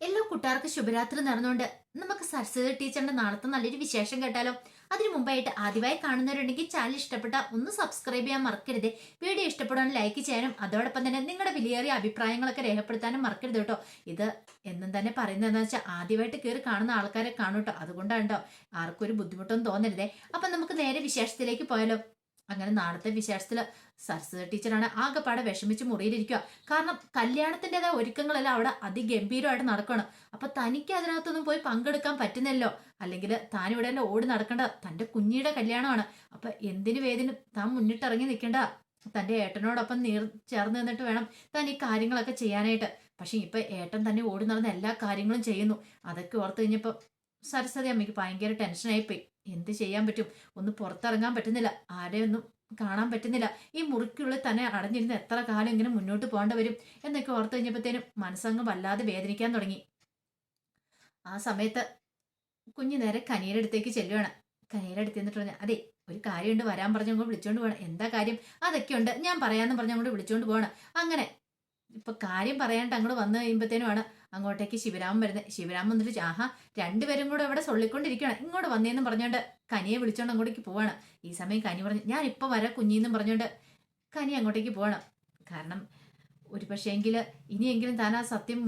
എല്ലാ കൂട്ടുകാർക്കും ശുഭരാത്രി നടന്നുകൊണ്ട് നമുക്ക് സരസ്വതി ടീച്ചറിന്റെ നാളത്തെ നല്ലൊരു വിശേഷം കേട്ടാലോ? അതിനു മുമ്പായിട്ട് ആദ്യമായി കാണുന്നവരുണ്ടെങ്കിൽ ചാനൽ ഇഷ്ടപ്പെട്ട ഒന്ന് സബ്സ്ക്രൈബ് ചെയ്യാൻ മറക്കരുത്. വീഡിയോ ഇഷ്ടപ്പെടാൻ ലൈക്ക് ചെയ്യാനും അതോടൊപ്പം തന്നെ നിങ്ങളുടെ വിലയേറിയ അഭിപ്രായങ്ങളൊക്കെ രേഖപ്പെടുത്താനും മറക്കരുത് കേട്ടോ. ഇത് എന്നും തന്നെ പറയുന്നതെന്ന് വെച്ചാൽ ആദ്യമായിട്ട് കയറി കാണുന്ന ആൾക്കാരെ കാണും കേട്ടോ. അതുകൊണ്ടാണ് കേട്ടോ ആർക്കും ഒരു ബുദ്ധിമുട്ടൊന്നും തോന്നരുതേ. അപ്പൊ നമുക്ക് നേരെ വിശേഷത്തിലേക്ക് പോയാലോ? അങ്ങനെ നാളത്തെ വിശേഷത്തിൽ സരസ്വതി ടീച്ചറാണ് ആകെ ആകെപ്പാടെ വിഷമിച്ച് മുറിയിലിരിക്കുക കാരണം കല്യാണത്തിന്റെതായ ഒരുക്കങ്ങളെല്ലാം അവിടെ അതിഗംഭീരമായിട്ട് നടക്കണം അപ്പൊ തനിക്ക് അതിനകത്തൊന്നും പോയി പങ്കെടുക്കാൻ പറ്റുന്നല്ലോ അല്ലെങ്കിൽ താൻ ഇവിടെ എല്ലാം ഓടി നടക്കേണ്ട തന്റെ കുഞ്ഞിയുടെ കല്യാണമാണ്. അപ്പൊ എന്തിനു വേദിനും? താൻ മുന്നിട്ടിറങ്ങി നിൽക്കേണ്ട. തന്റെ ഏട്ടനോടൊപ്പം നീർ ചേർന്ന് നിന്നിട്ട് വേണം താൻ ഈ കാര്യങ്ങളൊക്കെ ചെയ്യാനായിട്ട്. പക്ഷെ ഇപ്പൊ ഏട്ടൻ തന്നെ ഓടി നടന്ന എല്ലാ കാര്യങ്ങളും ചെയ്യുന്നു. അതൊക്കെ ഓർത്തു കഴിഞ്ഞപ്പോൾ സരസ്വതി അമ്മയ്ക്ക് ഭയങ്കര ടെൻഷനായിപ്പോയി എന്ത് ചെയ്യാൻ പറ്റും? ഒന്ന് പുറത്തിറങ്ങാൻ പറ്റുന്നില്ല. ആരെയൊന്നും കാണാൻ പറ്റുന്നില്ല. ഈ മുറിക്കുള്ളിൽ തന്നെ അടഞ്ഞിരുന്ന് എത്ര കാലം ഇങ്ങനെ മുന്നോട്ട് പോകേണ്ടി വരും? എന്നൊക്കെ ഓർത്തു കഴിഞ്ഞപ്പോഴത്തേനും മനസ്സങ്ങ് വല്ലാതെ വേദനിക്കാൻ തുടങ്ങി. ആ സമയത്ത് കുഞ്ഞു നേരെ കനിയുടെ അടുത്തേക്ക് ചെല്ലുവാണ്. കനിയുടെ അടുത്ത് എന്നിട്ട് പറഞ്ഞു അതെ ഒരു കാര്യമുണ്ട്. വരാൻ പറഞ്ഞുകൊണ്ട് വിളിച്ചോണ്ട് പോകണം എന്താ കാര്യം? അതൊക്കെ ഉണ്ട് ഞാൻ പറയാമെന്ന് പറഞ്ഞുകൊണ്ട് വിളിച്ചോണ്ട് പോകണം അങ്ങനെ ഇപ്പൊ കാര്യം പറയാണ്ട് അങ്ങോട്ട് വന്നു കഴിയുമ്പോഴത്തേനുമാണ് അങ്ങോട്ടേക്ക് ശിവരാമൻ വരുന്നത് ശിവരാമൻ വന്നിട്ട് ആഹാ രണ്ടുപേരും കൂടെ അവിടെ സൊള്ളിക്കൊണ്ടിരിക്കുകയാണ്. ഇങ്ങോട്ട് വന്നേന്ന് പറഞ്ഞോണ്ട് കനിയെ വിളിച്ചോണ്ട് അങ്ങോട്ടേക്ക് പോവാണ്. ഈ സമയം കനി പറഞ്ഞു ഞാൻ ഇപ്പൊ വരാം കുഞ്ഞിന്നും പറഞ്ഞോണ്ട്. കനി അങ്ങോട്ടേക്ക് പോവണം. കാരണം ഒരു പക്ഷേങ്കിൽ ഇനിയെങ്കിലും താൻ ആ സത്യം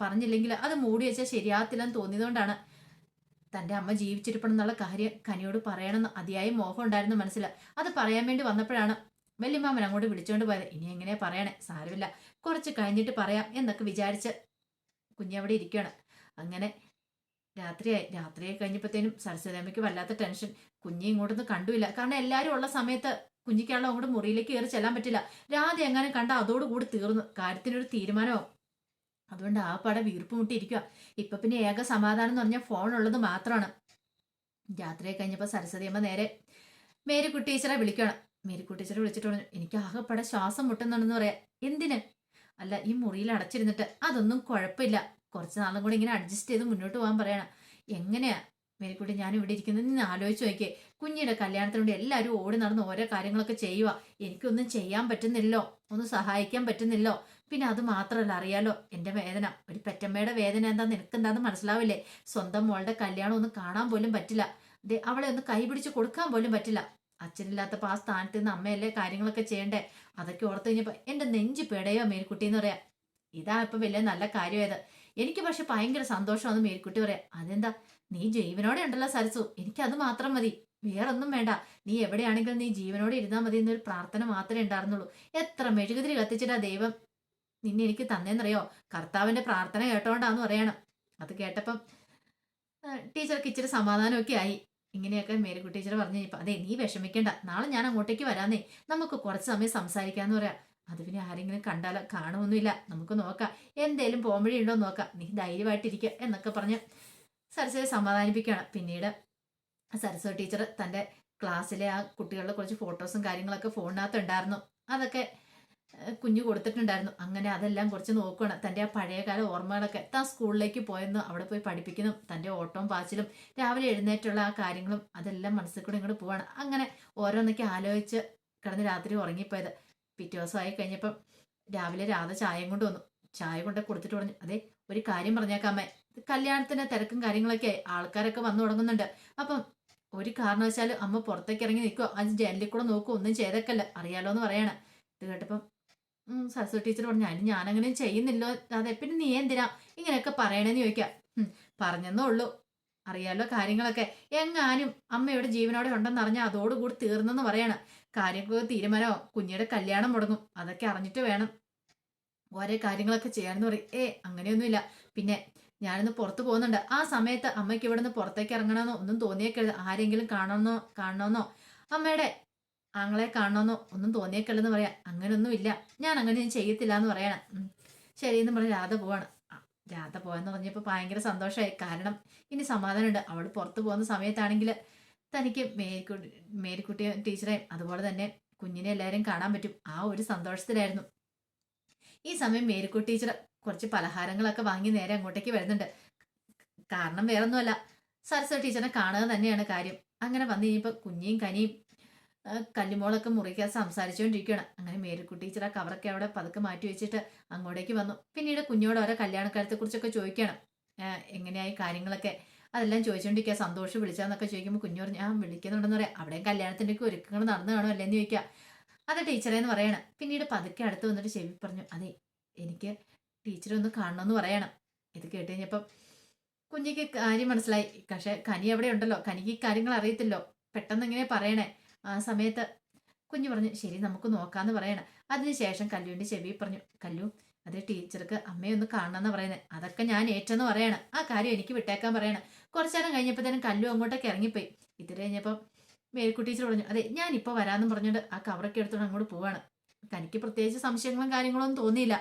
പറഞ്ഞില്ലെങ്കിൽ അത് മൂടി വെച്ചാൽ ശരിയാത്തില്ലെന്ന് തോന്നിയതുകൊണ്ടാണ് തന്റെ അമ്മ ജീവിച്ചിരിപ്പണം എന്നുള്ള കാര്യം കനിയോട് പറയണമെന്ന് അതിയായ മോഹം ഉണ്ടായിരുന്നു മനസ്സിൽ അത് പറയാൻ വേണ്ടി വന്നപ്പോഴാണ് വല്യമാമൻ അങ്ങോട്ട് വിളിച്ചുകൊണ്ട് പോയത്. ഇനി എങ്ങനെയാ പറയണേ? സാരമില്ല. കുറച്ച് കഴിഞ്ഞിട്ട് പറയാം എന്നൊക്കെ വിചാരിച്ച് കുഞ്ഞവിടെ ഇരിക്കുകയാണ് അങ്ങനെ രാത്രിയായി. രാത്രിയായി കഴിഞ്ഞപ്പോഴത്തേനും സരസ്വതിയമ്മയ്ക്ക് വല്ലാത്ത ടെൻഷൻ. കുഞ്ഞി ഇങ്ങോട്ടൊന്നും കണ്ടുമില്ല കാരണം എല്ലാവരും ഉള്ള സമയത്ത് കുഞ്ഞിക്കാണല്ലോ അങ്ങോട്ട് മുറിയിലേക്ക് കയറി ചെല്ലാൻ പറ്റില്ല. രാധ എങ്ങനെ കണ്ട അതോടുകൂടി തീർന്നു. കാര്യത്തിനൊരു തീരുമാനമാവും. അതുകൊണ്ട് ആ പട വീർപ്പ് മുട്ടിയിരിക്കുക ഇപ്പൊ പിന്നെ ഏക സമാധാനം എന്ന് പറഞ്ഞാൽ ഫോൺ ഉള്ളത് മാത്രമാണ്. രാത്രിയായി കഴിഞ്ഞപ്പോൾ സരസ്വതി അമ്മ നേരെ മേരിക്കുട്ടി ടീച്ചറെ വിളിക്കണം മേരിക്കുട്ടി ടീച്ചറെ വിളിച്ചിട്ട് പറഞ്ഞു എനിക്ക് ആകെപ്പെടെ ശ്വാസം മുട്ടുന്നുണ്ടെന്ന് പറയാം. എന്തിന്? അല്ല ഈ മുറിയിൽ അടച്ചിരുന്നിട്ട്. അതൊന്നും കുഴപ്പമില്ല. കുറച്ച് നാളും കൂടി ഇങ്ങനെ അഡ്ജസ്റ്റ് ചെയ്ത് മുന്നോട്ട് പോകാൻ പറയണം. എങ്ങനെയാ മേരിക്കുട്ടി ഞാൻ ഇവിടെ ഇരിക്കുന്നത്? നിന്ന് ആലോചിച്ച് നോക്കിയേ. കുഞ്ഞിയുടെ കല്യാണത്തിന് എല്ലാവരും ഓടി നടന്ന് ഓരോ കാര്യങ്ങളൊക്കെ ചെയ്യുക എനിക്കൊന്നും ചെയ്യാൻ പറ്റുന്നില്ലോ. ഒന്നും സഹായിക്കാൻ പറ്റുന്നില്ലോ. പിന്നെ അത് മാത്രമല്ല അറിയാലോ എന്റെ വേദന. ഒരു പെറ്റമ്മയുടെ വേദന എന്താ നിനക്കെന്താന്ന് മനസ്സിലാവില്ലേ? സ്വന്തം മോളുടെ കല്യാണം ഒന്നും കാണാൻ പോലും പറ്റില്ല. ദേ അവളെ ഒന്ന് കൈപിടിച്ച് കൊടുക്കാൻ പോലും പറ്റില്ല. അച്ഛനില്ലാത്തപ്പോൾ ആ സ്ഥാനത്ത് നിന്ന് അമ്മയല്ലേ കാര്യങ്ങളൊക്കെ ചെയ്യണ്ടേ? അതൊക്കെ ഓർത്ത് കഴിഞ്ഞപ്പോൾ എന്റെ നെഞ്ച് പേടയോ മേൽക്കുട്ടി എന്ന് പറയാം. ഇതാ ഇപ്പം വലിയ നല്ല കാര്യമായത്. എനിക്ക് പക്ഷെ ഭയങ്കര സന്തോഷമാണ് മേൽക്കുട്ടി പറയാം അതെന്താ? നീ ജീവനോടെ ഉണ്ടല്ലോ സരസു. എനിക്കത് മാത്രം മതി. വേറൊന്നും വേണ്ട. നീ എവിടെയാണെങ്കിലും നീ ജീവനോടെ ഇരുന്നാൽ മതി എന്നൊരു പ്രാർത്ഥന മാത്രമേ ഉണ്ടായിരുന്നുള്ളൂ. എത്ര മെഴുകുതിരി കത്തിച്ചിട്ടാ ദൈവം നിന്നെ എനിക്ക് തന്നേന്നറിയോ? കർത്താവിന്റെ പ്രാർത്ഥന കേട്ടോണ്ടാന്ന് പറയണം. അത് കേട്ടപ്പം ടീച്ചർക്ക് ഇച്ചിരി സമാധാനമൊക്കെ ആയി. ഇങ്ങനെയൊക്കെ മേരിക്കുട്ടി ടീച്ചർ പറഞ്ഞു അതെ നീ വിഷമിക്കേണ്ട. നാളെ ഞാൻ അങ്ങോട്ടേക്ക് വരാന്നേ. നമുക്ക് കുറച്ച് സമയം സംസാരിക്കാന്ന് പറയാം. അത് പിന്നെ ആരെങ്കിലും കണ്ടാലോ? കാണുമൊന്നുമില്ല. നമുക്ക് നോക്കാം. എന്തേലും പോംവഴി ഉണ്ടോ നോക്കാം. നീ ധൈര്യമായിട്ടിരിക്കുക എന്നൊക്കെ പറഞ്ഞ് സരസ്വതി സമാധാനിപ്പിക്കുകയാണ്. പിന്നീട് സരസ്വതി ടീച്ചർ തന്റെ ക്ലാസ്സിലെ ആ കുട്ടികളുടെ കുറച്ച് ഫോട്ടോസും കാര്യങ്ങളൊക്കെ ഫോണിനകത്ത് ഉണ്ടായിരുന്നു. അതൊക്കെ കുഞ്ഞു കൊടുത്തിട്ടുണ്ടായിരുന്നു. അങ്ങനെ അതെല്ലാം കുറച്ച് നോക്കുകയാണ് തന്റെ ആ പഴയകാല ഓർമ്മകളൊക്കെ താൻ സ്കൂളിലേക്ക് പോയെന്ന് അവിടെ പോയി പഠിപ്പിക്കുന്നു. തന്റെ ഓട്ടവും പാച്ചിലും രാവിലെ എഴുന്നേറ്റുള്ള ആ കാര്യങ്ങളും അതെല്ലാം മനസ്സിൽ കൂടെ ഇങ്ങോട്ട് പോവാണ്. അങ്ങനെ ഓരോന്നൊക്കെ ആലോചിച്ച് കിടന്ന് രാത്രി ഉറങ്ങിപ്പോയത്. പിറ്റേ ദിവസം ആയി കഴിഞ്ഞപ്പം രാവിലെ രാധ ചായയും കൊണ്ട് വന്നു. ചായ കൊണ്ട് കൊടുത്തിട്ട് പറഞ്ഞു അതെ ഒരു കാര്യം പറഞ്ഞേക്കാമേ. കല്യാണത്തിന് തിരക്കും കാര്യങ്ങളൊക്കെ ആൾക്കാരൊക്കെ വന്നു തുടങ്ങുന്നുണ്ട്. അപ്പം ഒരു കാരണവശാലും അമ്മ പുറത്തേക്ക് ഇറങ്ങി നിൽക്കുക അത് ജനലിൽ കൂടെ നോക്കുക ഒന്നും ചെയ്തേക്കല്ല. അറിയാലോ എന്ന് പറയണം. ഇത് കേട്ടപ്പം സരസ്വതി ടീച്ചർ പറഞ്ഞു അതിന് ഞാനങ്ങനെ ചെയ്യുന്നില്ലോ. അതെ പിന്നെ നീ എന്തിനാ ഇങ്ങനെയൊക്കെ പറയണേന്ന് ചോദിക്കാം. പറഞ്ഞെന്നേ ഉള്ളൂ. അറിയാലോ കാര്യങ്ങളൊക്കെ. എങ്ങാനും അമ്മയുടെ ജീവനോടെ ഉണ്ടെന്ന് അറിഞ്ഞാൽ അതോടുകൂടി തീർന്നെന്ന് പറയാണ്. കാര്യങ്ങൾക്ക് തീരുമാനമോ കുഞ്ഞിയുടെ കല്യാണം മുടങ്ങും. അതൊക്കെ അറിഞ്ഞിട്ട് വേണം. ഓരോ കാര്യങ്ങളൊക്കെ ചെയ്യാന്ന് പറയും. ഏ അങ്ങനെയൊന്നുമില്ല. പിന്നെ ഞാനിന്ന് പുറത്ത് പോകുന്നുണ്ട്. ആ സമയത്ത് അമ്മയ്ക്ക് ഇവിടുന്ന് പുറത്തേക്ക് ഇറങ്ങണമെന്നോ ഒന്നും തോന്നിയേക്കരുത്. ആരെങ്കിലും കാണണമെന്നോ കാണണമെന്നോ? അമ്മയുടെ ആങ്ങളെ കാണണമെന്നോ ഒന്നും തോന്നിയേക്കല്ലെന്ന് പറയാം. അങ്ങനെയൊന്നും ഇല്ല ഞാൻ അങ്ങനെ ചെയ്യത്തില്ല എന്ന് പറയണം എന്ന് പറഞ്ഞ് രാധ പോവാണ്. രാധ പോയെന്ന് പറഞ്ഞപ്പോൾ ഭയങ്കര സന്തോഷമായി കാരണം ഇനി സമാധാനമുണ്ട്. അവൾ പുറത്ത് പോകുന്ന സമയത്താണെങ്കിൽ തനിക്ക് മേരിക്കുട്ടി മേരിക്കുട്ടി ടീച്ചറെയും അതുപോലെ തന്നെ കുഞ്ഞിനെ എല്ലാവരെയും കാണാൻ പറ്റും. ആ ഒരു സന്തോഷത്തിലായിരുന്നു. ഈ സമയം മേരിക്കുട്ടി ടീച്ചർ കുറച്ച് പലഹാരങ്ങളൊക്കെ വാങ്ങി നേരെ അങ്ങോട്ടേക്ക് വരുന്നുണ്ട്. കാരണം വേറൊന്നുമല്ല. സരസ്വതി ടീച്ചറിനെ കാണുക തന്നെയാണ് കാര്യം. അങ്ങനെ വന്നു കഴിഞ്ഞപ്പോൾ കുഞ്ഞിയും കനിയും കല്ലിമോളൊക്കെ മുറിക്കാൻ സംസാരിച്ചുകൊണ്ടിരിക്കുകയാണ് അങ്ങനെ മേരിക്കുട്ടി ടീച്ചർ കവറൊക്കെ അവിടെ പതുക്കെ മാറ്റി വെച്ചിട്ട് അങ്ങോട്ടേക്ക് വന്നു. പിന്നീട് കുഞ്ഞോട് ഓരോ കല്യാണക്കാര്യത്തെ കുറിച്ചൊക്കെ ചോദിക്കണം. എങ്ങനെയായി കാര്യങ്ങളൊക്കെ? അതെല്ലാം ചോദിച്ചുകൊണ്ടിരിക്കുക സന്തോഷം വിളിച്ചാന്നൊക്കെ ചോദിക്കുമ്പോൾ കുഞ്ഞു ഞാൻ വിളിക്കുന്നുണ്ടെന്ന് പറയാം. അവിടെയും കല്യാണത്തിന്റെ ഒക്കെ ഒരുക്കങ്ങൾ നടന്നു കാണോ അല്ലേന്ന് ചോദിക്കുക. അത് ടീച്ചറെ എന്ന് പറയണം. പിന്നീട് പതുക്കെ അടുത്ത് വന്നിട്ട് ചെവി പറഞ്ഞു അതെ എനിക്ക് ടീച്ചറെ ഒന്ന് കാണണമെന്ന് പറയണം. ഇത് കേട്ട് കഴിഞ്ഞപ്പം കുഞ്ഞിക്ക് കാര്യം മനസ്സിലായി. പക്ഷെ കനി അവിടെ ഉണ്ടല്ലോ. കനിക്ക് കാര്യങ്ങൾ അറിയത്തില്ലോ. പെട്ടെന്ന് ഇങ്ങനെ പറയണേ? ആ സമയത്ത് കുഞ്ഞു പറഞ്ഞു ശരി നമുക്ക് നോക്കാന്ന് പറയണം. അതിനുശേഷം കല്ലുവിന്റെ ചെവി പറഞ്ഞു കല്ലു അത് ടീച്ചർക്ക് അമ്മയൊന്ന് കാണണമെന്ന് പറയുന്നത് അതൊക്കെ ഞാൻ ഏറ്റെന്ന് പറയണം. ആ കാര്യം എനിക്ക് വിട്ടേക്കാൻ പറയണം. കുറച്ചു നേരം തന്നെ കല്ലു അങ്ങോട്ടേക്ക് ഇറങ്ങിപ്പോയി. ഇത് കഴിഞ്ഞപ്പം മേൽക്കുട്ടി ടീച്ചർ പറഞ്ഞു അതെ ഞാൻ ഇപ്പോൾ വരാമെന്ന് പറഞ്ഞുകൊണ്ട് ആ കവറൊക്കെ എടുത്തോണ്ട് അങ്ങോട്ട് പോവാണ്. തനിക്ക് പ്രത്യേകിച്ച് സംശയങ്ങളും കാര്യങ്ങളൊന്നും തോന്നിയില്ല.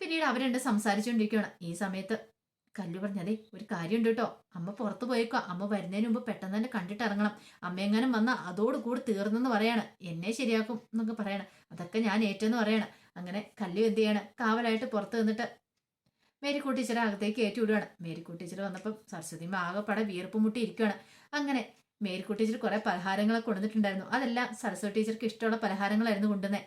പിന്നീട് അവരുണ്ട് സംസാരിച്ചുകൊണ്ടിരിക്കുകയാണ് ഈ സമയത്ത് കല്ലു പറഞ്ഞു ഒരു കാര്യമുണ്ട് കേട്ടോ. അമ്മ പുറത്തു പോയേക്കോ അമ്മ വരുന്നതിന് മുമ്പ് പെട്ടെന്ന് തന്നെ കണ്ടിട്ട് ഇറങ്ങണം അമ്മയെങ്ങാനും വന്നാൽ അതോടുകൂടി തീർന്നെന്ന് പറയാണ്. എന്നെ ശരിയാക്കും എന്നൊക്കെ പറയണം. അതൊക്കെ ഞാൻ ഏറ്റെന്ന് പറയണം. അങ്ങനെ കല്ലു എന്ത് ചെയ്യാണ്? കാവലായിട്ട് പുറത്ത് നിന്നിട്ട് മേരിക്കുട്ടി ടീച്ചർ അകത്തേക്ക് ഏറ്റു വിടുകയാണ് മേരിക്കുട്ടി ടീച്ചർ വന്നപ്പം സരസ്വതിമ്മ ആകെപ്പാടെ വീർപ്പ് മുട്ടി ഇരിക്കുകയാണ് അങ്ങനെ മേരിക്കുട്ടി ടീച്ചർ കുറെ പലഹാരങ്ങളൊക്കെ കൊണ്ടുവന്നിട്ടുണ്ടായിരുന്നു. അതെല്ലാം സരസ്വതി ടീച്ചർക്ക് ഇഷ്ടമുള്ള പലഹാരങ്ങളായിരുന്നു കൊണ്ടുവന്നേ.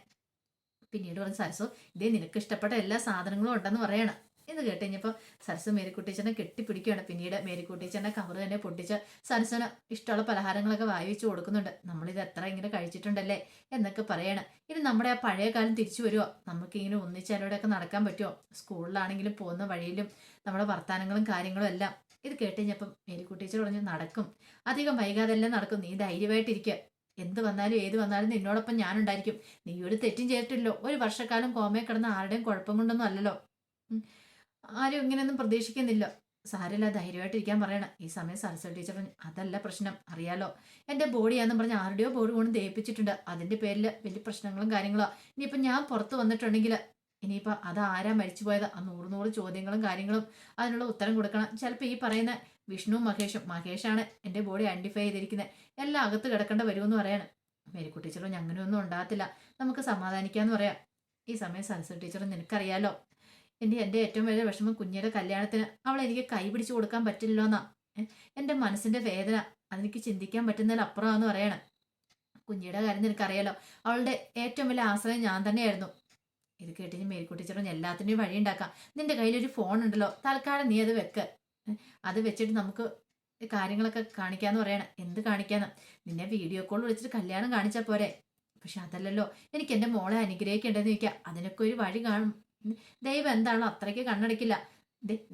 പിന്നീട് പറഞ്ഞു സരസു ഇതേ നിനക്ക് ഇഷ്ടപ്പെട്ട എല്ലാ സാധനങ്ങളും ഉണ്ടെന്ന് പറയണം. എന്ന് കേട്ട് കഴിഞ്ഞപ്പോൾ സരസു മേരിക്കുട്ടീച്ചനെ കെട്ടിപ്പിടിക്കുകയാണ്. പിന്നീട് മേരിക്കുട്ടീച്ചനെ കവർ തന്നെ പൊട്ടിച്ച് സരസന് ഇഷ്ടമുള്ള പലഹാരങ്ങളൊക്കെ വായിച്ചു കൊടുക്കുന്നുണ്ട്. നമ്മളിത് എത്ര ഇങ്ങനെ കഴിച്ചിട്ടുണ്ടല്ലേ എന്നൊക്കെ പറയണം. ഇനി നമ്മുടെ ആ പഴയ കാലം തിരിച്ചു വരുമോ നമുക്ക് ഇങ്ങനെ ഒന്നിച്ചതിലൂടെയൊക്കെ നടക്കാൻ പറ്റുമോ സ്കൂളിലാണെങ്കിലും പോകുന്ന വഴിയിലും നമ്മുടെ വർത്തമാനങ്ങളും കാര്യങ്ങളും എല്ലാം. ഇത് കേട്ട് കഴിഞ്ഞപ്പം മേരിക്കുട്ടീച്ചർ പറഞ്ഞു നടക്കും. അധികം വൈകാതെ എല്ലാം നടക്കും. നീ ധൈര്യമായിട്ടിരിക്കുക എന്ത് വന്നാലും ഏത് വന്നാലും നിന്നോടൊപ്പം ഞാനുണ്ടായിരിക്കും. നീ ഒരു തെറ്റും ചെയ്തിട്ടില്ലോ ഒരു വർഷക്കാലം കോമയെ കിടന്ന ആരുടെയും കുഴപ്പം കൊണ്ടൊന്നും അല്ലല്ലോ. ആരും ഇങ്ങനെയൊന്നും പ്രതീക്ഷിക്കുന്നില്ല. സാരല്ല ധൈര്യമായിട്ടിരിക്കാൻ പറയണം. ഈ സമയം സരസ്വതി ടീച്ചർ പറഞ്ഞു അതല്ല പ്രശ്നം അറിയാലോ. എന്റെ ബോഡിയാന്നും പറഞ്ഞ് ആരുടെയോ ബോഡി കൊണ്ട് ദയിപ്പിച്ചിട്ടുണ്ട് അതിന്റെ പേരിൽ വലിയ പ്രശ്നങ്ങളും കാര്യങ്ങളോ. ഇനിയിപ്പം ഞാൻ പുറത്ത് വന്നിട്ടുണ്ടെങ്കിൽ ഇനിയിപ്പോൾ അത് ആരാ മരിച്ചു പോയത് ആ നൂറ് നൂറ് ചോദ്യങ്ങളും കാര്യങ്ങളും അതിനുള്ള ഉത്തരം കൊടുക്കണം. ചിലപ്പോൾ ഈ പറയുന്ന വിഷ്ണുവും മഹേഷും മഹേഷാണ് എന്റെ ബോഡി ഐഡന്റിഫൈ ചെയ്തിരിക്കുന്നത് എല്ലാം അകത്ത് കിടക്കേണ്ട വരുമെന്ന് പറയാണ്. മേരിക്കുട്ടി ഞങ്ങനെയൊന്നും ഉണ്ടാകത്തില്ല. നമുക്ക് സമാധാനിക്കാന്ന് പറയാം. ഈ സമയം സരസ്വതി ടീച്ചർ നിനക്കറിയാലോ എന്റെ എന്റെ ഏറ്റവും വലിയ വിഷമം കുഞ്ഞിയുടെ കല്യാണത്തിന് അവളെ എനിക്ക് കൈ പിടിച്ചു കൊടുക്കാൻ പറ്റില്ലല്ലോ എന്നാ എന്റെ മനസ്സിന്റെ വേദന. അതെനിക്ക് ചിന്തിക്കാൻ പറ്റുന്നതിലപ്പുറമാണെന്ന് പറയണം. കുഞ്ഞിയുടെ കാര്യം നിനക്കറിയാലോ. അവളുടെ ഏറ്റവും വലിയ ആശ്രയം ഞാൻ തന്നെയായിരുന്നു. ഇത് കേട്ടിട്ട് മേരിക്കുട്ടി ടീച്ചറും എല്ലാത്തിന്റെയും വഴി ഉണ്ടാക്കാം. നിന്റെ കയ്യിലൊരു ഫോൺ ഉണ്ടല്ലോ. തൽക്കാലം നീ അത് വെക്ക്. അത് വെച്ചിട്ട് നമുക്ക് കാര്യങ്ങളൊക്കെ കാണിക്കാന്ന് പറയണം. എന്ത് കാണിക്കാന്ന് നിന്നെ വീഡിയോ കോൾ വിളിച്ചിട്ട് കല്യാണം കാണിച്ചാൽ പോരെ. പക്ഷെ അതല്ലല്ലോ. എനിക്ക് എന്റെ മോളെ അനുഗ്രഹിക്കേണ്ടതെന്ന് ചോദിക്കാം. അതിനൊക്കെ ഒരു വഴി കാണും. ദൈവം എന്താണോ അത്രയ്ക്ക് കണ്ണടക്കില്ല.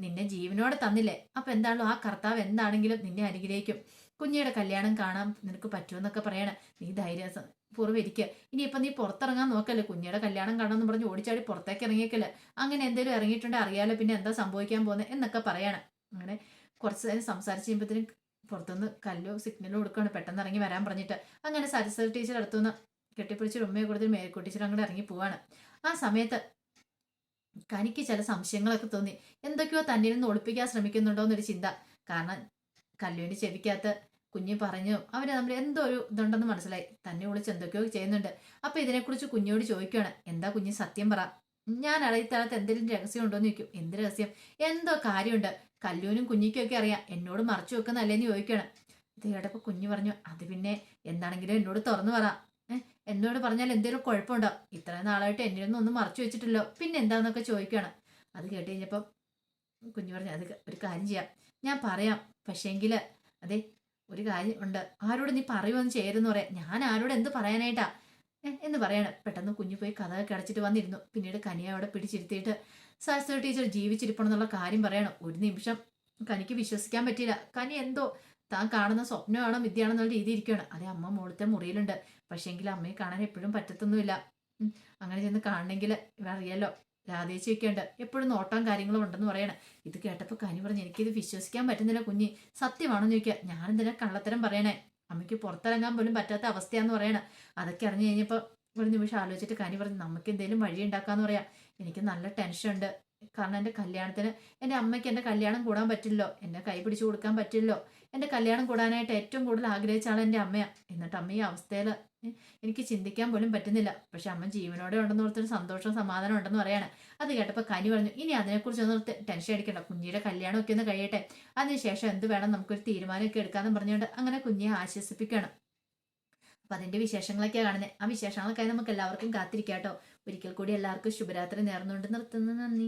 നിന്നെ ജീവനോടെ തന്നില്ലേ. അപ്പൊ എന്താണല്ലോ ആ കർത്താവ് എന്താണെങ്കിലും നിന്നെ അനുഗ്രഹിക്കും. കുഞ്ഞിയുടെ കല്യാണം കാണാൻ നിനക്ക് പറ്റുമെന്നൊക്കെ പറയണേ. നീ ധൈര്യം പൂർവം ഇരിക്കുക ഇനിയിപ്പൊ നീ പുറത്തിറങ്ങാൻ നോക്കല്ലേ? കുഞ്ഞിയുടെ കല്യാണം കാണാമെന്ന് പറഞ്ഞ് ഓടിച്ചാടി പുറത്തേക്ക് ഇറങ്ങിയേക്കല്ലേ? അങ്ങനെ എന്തെങ്കിലും ഇറങ്ങിയിട്ടുണ്ട് അറിയാലോ പിന്നെ എന്താ സംഭവിക്കാൻ പോകുന്നത് എന്നൊക്കെ പറയണം. അങ്ങനെ കുറച്ച് നേരം സംസാരിച്ച് കഴിയുമ്പോഴത്തേനും പുറത്തുനിന്ന് കല്ലോ സിഗ്നലോ കൊടുക്കുകയാണ് പെട്ടെന്ന് ഇറങ്ങി വരാൻ പറഞ്ഞിട്ട്. അങ്ങനെ സരസ്വതി ടീച്ചർ അടുത്തുനിന്ന് കെട്ടിപ്പിടിച്ച് ഉമ്മയെ കൊടുത്ത് മേൽക്കോ ടീച്ചർ അങ്ങോട്ട് ഇറങ്ങി പോവാണ്. ആ സമയത്ത് കനിക്ക് ചില സംശയങ്ങളൊക്കെ തോന്നി. എന്തൊക്കെയോ തന്നിൽ നിന്ന് ഒളിപ്പിക്കാൻ ശ്രമിക്കുന്നുണ്ടോ എന്നൊരു ചിന്ത. കാരണം കല്ലുവിന് ചെവിക്കകത്ത് കുഞ്ഞ് പറഞ്ഞു അവന് നമ്മൾ എന്തോ ഒരു ഇതുണ്ടെന്ന് മനസ്സിലായി. തന്നെ വിളിച്ച് എന്തൊക്കെയോ ചെയ്യുന്നുണ്ട്. അപ്പൊ ഇതിനെക്കുറിച്ച് കുഞ്ഞോട് ചോദിക്കുകയാണ് എന്താ കുഞ്ഞ് സത്യം പറ. ഞാൻ അറിയത്തകത്ത് എന്തെങ്കിലും രഹസ്യം ഉണ്ടോ എന്ന് ചോദിക്കും. എന്ത് രഹസ്യം? എന്തോ കാര്യമുണ്ട്. കല്ലൂനും കുഞ്ഞിക്കൊക്കെ അറിയാം. എന്നോട് മറച്ചു വെക്കുന്നല്ലേന്ന് എന്ന് ഇത് കേട്ടപ്പോ കുഞ്ഞു പറഞ്ഞു അത് പിന്നെ എന്താണെങ്കിലും എന്നോട് തുറന്നു പറ. എന്നോട് പറഞ്ഞാൽ എന്തേലും കുഴപ്പമുണ്ടോ? ഇത്ര നാളായിട്ട് എന്നെ ഒന്നും ഒന്നും മറച്ചു വെച്ചിട്ടില്ലോ. പിന്നെ എന്താണെന്നൊക്കെ ചോദിക്കുകയാണ്. അത് കേട്ട് കഴിഞ്ഞപ്പം കുഞ്ഞു പറഞ്ഞു അത് ഒരു കാര്യം ചെയ്യാം. ഞാൻ പറയാം. പക്ഷേങ്കിൽ അതെ ഒരു കാര്യം ഉണ്ട്. ആരോട് നീ പറയുമെന്ന് ചേരുന്നു പറയാം. ഞാൻ ആരോട് എന്ത് പറയാനായിട്ടാ? എന്ന് പറയാണ്. പെട്ടെന്ന് കുഞ്ഞു പോയി കഥ കിടച്ചിട്ട് വന്നിരുന്നു. പിന്നീട് കനിയ അവിടെ പിടിച്ചിരുത്തിയിട്ട് സരസ്വതി ടീച്ചർ ജീവിച്ചിരിപ്പണം എന്നുള്ള കാര്യം പറയണം. ഒരു നിമിഷം കനിക്ക് വിശ്വസിക്കാൻ പറ്റിയില്ല. കനി എന്തോ താൻ കാണുന്ന സ്വപ്നമാണോ വിദ്യയാണോ എന്നുള്ള രീതി ഇരിക്കുകയാണ് അതെ അമ്മ മുകളിലത്തെ മുറിയിലുണ്ട്. പക്ഷേങ്കിൽ അമ്മയെ കാണാൻ എപ്പോഴും പറ്റത്തൊന്നുമില്ല. അങ്ങനെ ചെന്ന് കാണണമെങ്കിൽ അറിയാലോ രാധേച്ചിയൊക്കെ ഉണ്ട് എപ്പോഴും നോട്ടം കാര്യങ്ങളും ഉണ്ടെന്ന് പറയണം. ഇത് കേട്ടപ്പോൾ കനി പറഞ്ഞു എനിക്കിത് വിശ്വസിക്കാൻ പറ്റുന്നില്ല കുഞ്ഞി. സത്യമാണെന്ന് ചോദിക്കുക. ഞാനെന്തിനാ കള്ളത്തരം പറയണേ? അമ്മയ്ക്ക് പുറത്തിറങ്ങാൻ പോലും പറ്റാത്ത അവസ്ഥയാന്ന് പറയണം. അതൊക്കെ അറിഞ്ഞു കഴിഞ്ഞപ്പോൾ ഒരു നിമിഷം ആലോചിച്ചിട്ട് കനി പറഞ്ഞു നമുക്ക് എന്തെങ്കിലും വഴി ഉണ്ടാക്കാന്ന് പറയാം. എനിക്ക് നല്ല ടെൻഷൻ ഉണ്ട്. കാരണം എന്റെ കല്യാണത്തിന് എന്റെ അമ്മയ്ക്ക് എന്റെ കല്യാണം കൂടാൻ പറ്റില്ലല്ലോ. എന്നെ കൈ പിടിച്ചു കൊടുക്കാൻ പറ്റില്ലോ എന്റെ കല്യാണം കൂടാനായിട്ട് ഏറ്റവും കൂടുതൽ ആഗ്രഹിച്ച ആൾ എന്റെ അമ്മയാണ് എന്നിട്ട് അമ്മ ഈ അവസ്ഥയിൽ എനിക്ക് ചിന്തിക്കാൻ പോലും പറ്റുന്നില്ല. പക്ഷെ അമ്മ ജീവനോടെ ഉണ്ടെന്ന് ഓർത്തൊരു സന്തോഷം സമാധാനം ഉണ്ടെന്ന് പറയാണ്. അത് കേട്ടപ്പോൾ കനി പറഞ്ഞു ഇനി അതിനെക്കുറിച്ചൊന്നും ടെ- ടെൻഷൻ അടിക്കണ്ട. കുഞ്ഞിയുടെ കല്യാണമൊക്കെ ഒന്ന് കഴിയട്ടെ. അതിനുശേഷം എന്ത് വേണം നമുക്കൊരു തീരുമാനമൊക്കെ എടുക്കാമെന്ന് പറഞ്ഞുകൊണ്ട് അങ്ങനെ കുഞ്ഞിയെ ആശ്വസിപ്പിക്കണം. അപ്പം അതിന്റെ വിശേഷങ്ങളൊക്കെയാണ് കാണുന്നത് ആ വിശേഷങ്ങളൊക്കെ നമുക്ക് എല്ലാവർക്കും കാത്തിരിക്കാം കേട്ടോ. ഒരിക്കൽ കൂടി എല്ലാവർക്കും ശുഭരാത്രി നേർന്നുകൊണ്ട് നിർത്തുന്നു. നന്ദി.